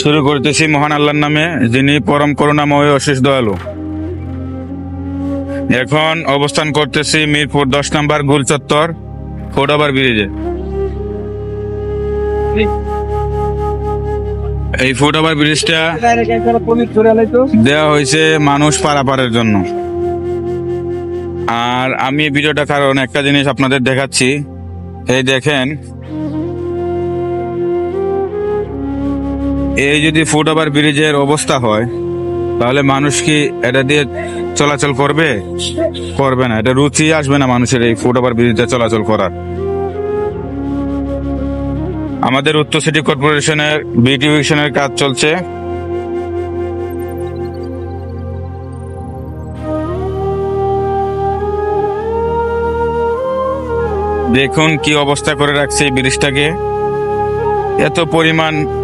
শুরু করতেছি মহান আল্লাহর নামে, যিনি পরম করুণাময় অশেষ দয়ালু। এখন অবস্থান করতেছি মিরপুর দশ নম্বর গুল চত্বর ফোটাবার ব্রিজে। এই ফুটওভার ব্রিজটা দেওয়া হয়েছে মানুষ পারাপারের জন্য। আর আমি ভিডিওটা কারণ একটা জিনিস আপনাদের দেখাচ্ছি। এই দেখেন এই যদি ফুটওভার ব্রিজের অবস্থা হয়, তাহলে মানুষ কি এটা দিয়ে চলাচল করবে? করবে না। এটা রুচি আসবে না মানুষের এই ফুটওভার ব্রিজে চলাচল করার। আমাদের উত্তর সিটি কর্পোরেশনের বিউটিফিকেশনের কাজ চলছে। দেখুন কি অবস্থা করে রাখছে এই ব্রিজটাকে। এত পরিমাণ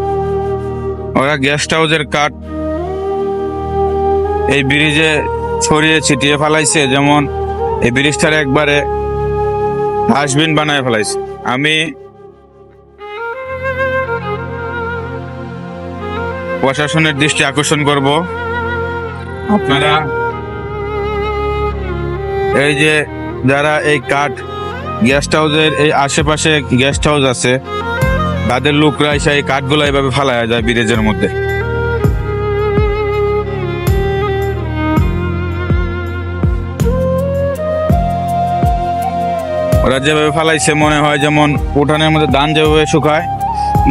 ওরা গেস্ট হাউসের কাঠ এই ব্রিজে ছড়িয়ে ছিটিয়ে ফেলাইছে। যেমন এই ব্রিজটার একবারে ডাস্টবিন বানায় ফেলাইছে। আমি প্রশাসনের দৃষ্টি আকর্ষণ করব। আপনারা এই যে যারা এই কাঠ গেস্ট হাউসের এই আশেপাশে গেস্ট হাউস আছে তাদের লোকরা এসে এই কাঠগুলো এইভাবে ফালায়া যায় ব্রিজের মধ্যে। ওরা যেভাবে ফালাইছে, মনে হয় যেমন উঠানের মধ্যে ধান যেভাবে শুকায়,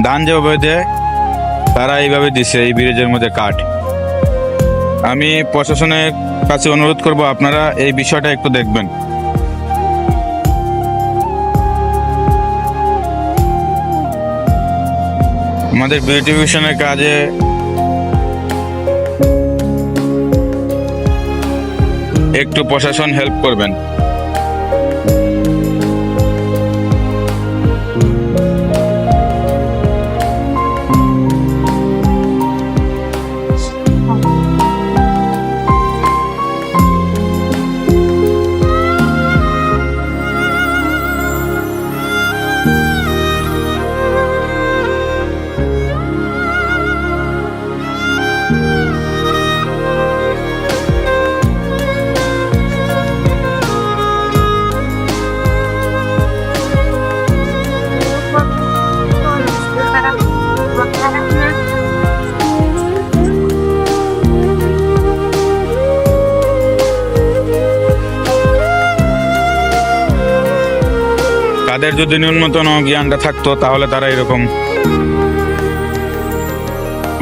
ধান যেভাবে দেয়, তারা এইভাবে দিছে এই ব্রিজের মধ্যে কাঠ। আমি প্রশাসনের কাছে অনুরোধ করব, আপনারা এই বিষয়টা একটু দেখবেন। আমাদের বিউটিভিশনের কাজে একটু প্রশাসন হেল্প করবেন। তাদের যদি ন্যূনতম জ্ঞানটা থাকতো, তাহলে তারা এরকম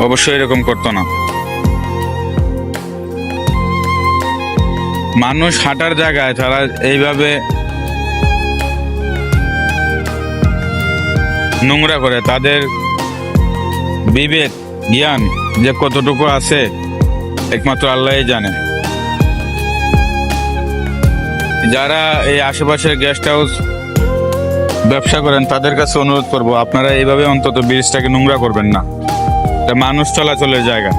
অবশ্যই এরকম করতো না। মানুষ হাঁটার জায়গায় তারা এইভাবে নোংরা করে, তাদের বিবেক, জ্ঞান যে কতটুকু আছে, একমাত্র আল্লাহই জানে। যারা এই আশেপাশের গেস্ট হাউস ব্যবসা করেন, তাদের কাছে অনুরোধ করব, আপনারা এইভাবে অন্তত ব্রিজটাকে নোংরা করবেন না। এটা মানুষ চলাচলের জায়গা।